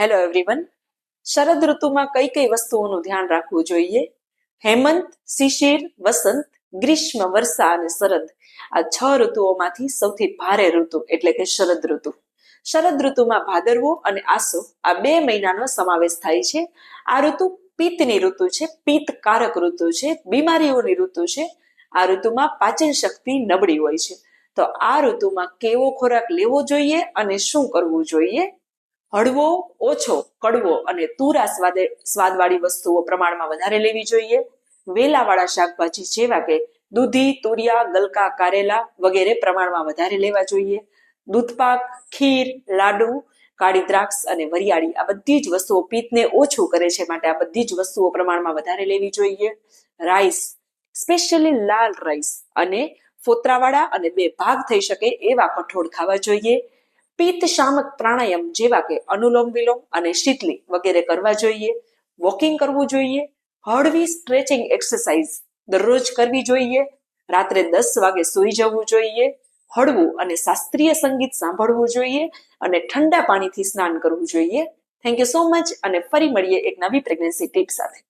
Hello everyone શરદ ઋતુમાં કઈ કઈ વસ્તુઓનું ધ્યાન રાખવું જોઈએ? હેમંત, શિશિર, વસંત, ગ્રીષ્મ, વર્ષા અને શરદ. આ છ ઋતુઓમાંથી સૌથી ભારે ઋતુ એટલે કે શરદ ઋતુ. શરદ ઋતુમાં ભાદરવો અને આસો આ બે મહિનાનો સમાવેશ થાય છે. આ ઋતુ પિત્તની ઋતુ છે, પિત્તકારક ઋતુ છે, બીમારીઓની ઋતુ છે. આ ઋતુમાં પાચન શક્તિ નબળી હોય છે. તો આ ઋતુમાં કેવો ખોરાક લેવો જોઈએ અને શું કરવું જોઈએ? હળવો, ઓછો, કડવો અને તુરા સ્વાદે સ્વાદવાળી વસ્તુઓ પ્રમાણમાં વધારે લેવી જોઈએ. વેલાવાળા શાકભાજી જેવા કે દૂધી, તુરિયા, ગલકા, કારેલા વગેરે પ્રમાણમાં વધારે લેવા જોઈએ. દૂધપાક, ખીર, લાડુ, કાળી દ્રાક્ષ અને વરિયાળી આ બધી જ વસ્તુઓ પિત્તને ઓછું કરે છે માટે આ બધી જ વસ્તુઓ પ્રમાણમાં વધારે લેવી જોઈએ. રાઈસ, સ્પેશિયલી લાલ રાઈસ અને ફોતરાવાળા અને બે ભાગ થઈ શકે એવા કઠોળ ખાવા જોઈએ. પિત્ત શામક પ્રાણાયામ જેવા કે અનુલોમ વિલોમ અને શીતલી વગેરે કરવા જોઈએ, વોકિંગ કરવું જોઈએ, હળવી સ્ટ્રેચિંગ એક્સરસાઇઝ દરરોજ કરવી જોઈએ, રાત્રે દસ વાગે સૂઈ જવું જોઈએ, હળવું અને શાસ્ત્રીય સંગીત સાંભળવું જોઈએ અને ઠંડા પાણીથી સ્નાન કરવું જોઈએ. થેન્ક યુ સો મચ અને ફરી મળીએ એક નવી પ્રેગ્નન્સી ટીપ સાથે.